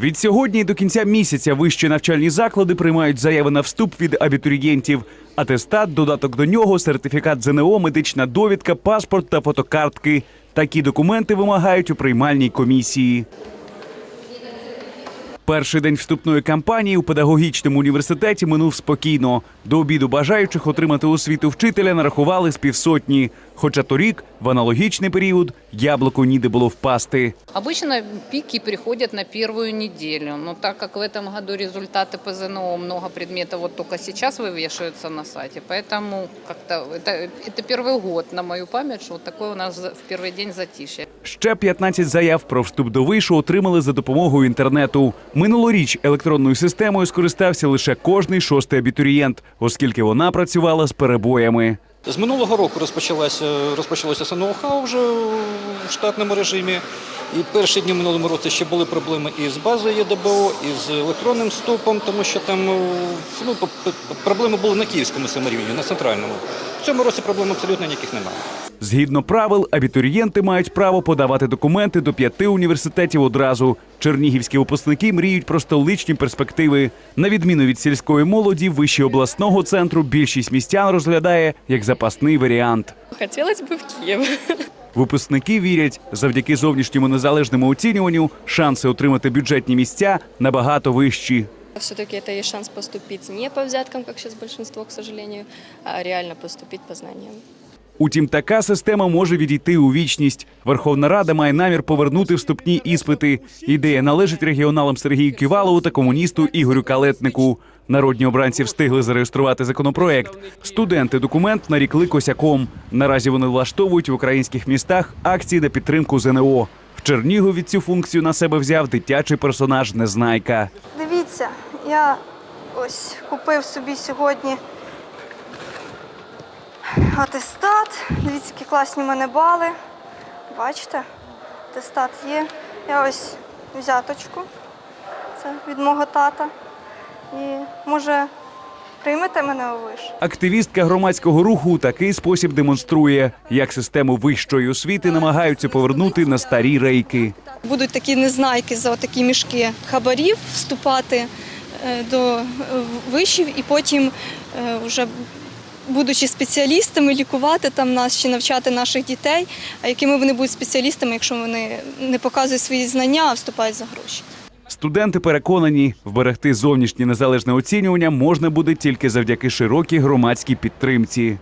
Від сьогодні до кінця місяця вищі навчальні заклади приймають заяви на вступ від абітурієнтів. Атестат, додаток до нього, сертифікат ЗНО, медична довідка, паспорт та фотокартки. Такі документи вимагають у приймальній комісії. Перший день вступної кампанії у педагогічному університеті минув спокійно. До обіду бажаючих отримати освіту вчителя нарахували з півсотні. Хоча торік, в аналогічний період, яблуку ніде було впасти. Обычно пики приходят на первую неделю, но так как в этом году результаты по ЗНО много предметов вот только сейчас вывешиваются на сайте, поэтому как-то это, это первый год на мою память, что вот такой у нас за- в первый день затишье. Ще 15 заяв про вступ до вишу отримали за допомогою інтернету. Минулоріч електронною системою скористався лише кожний шостий абітурієнт, оскільки вона працювала з перебоями. З минулого року розпочалося, розпочалося СНО-ХА вже в штатному режимі. І перші дні минулому році ще були проблеми і з базою ЄДБО, і з електронним вступом, тому що там е, ну, проблеми були на київському саморівні, на центральному. В цьому році проблем абсолютно ніяких немає. Згідно правил, абітурієнти мають право подавати документи до п'яти університетів одразу. Чернігівські випускники мріють про столичні перспективи. На відміну від сільської молоді, вище обласного центру більшість містян розглядає як запасний варіант. Хотелось бы в Киев. Випускники вірять, завдяки зовнішньому незалежному оцінюванню шанси отримати бюджетні місця набагато вищі. Все-таки это есть шанс поступить не по взяткам, как сейчас большинство, к сожалению, а реально поступить по знаниям. Утім, така система може відійти у вічність. Верховна Рада має намір повернути вступні іспити. Ідея належить регіоналам Сергію Ківалову та комуністу Ігорю Калетнику. Народні обранці встигли зареєструвати законопроект. Студенти документ нарікли косяком. Наразі вони влаштовують в українських містах акції на підтримку ЗНО. В Чернігові цю функцію на себе взяв дитячий персонаж Незнайка. Дивіться, я ось купив собі сьогодні атестат. Дивіться, які класні в мене бали. Бачите, атестат є. Я ось взяточку. Це від мого тата. І може приймете мене у виш? Активістка громадського руху у такий спосіб демонструє, як систему вищої освіти намагаються повернути на старі рейки. будуть такі незнайки за такі мішки хабарів вступати е, до е, вишів і потім е, вже будучи спеціалістами, лікувати там нас чи навчати наших дітей. А якими вони будуть спеціалістами, якщо вони не показують свої знання, а вступають за гроші? Студенти переконані, вберегти зовнішнє незалежне оцінювання можна буде тільки завдяки широкій громадській підтримці.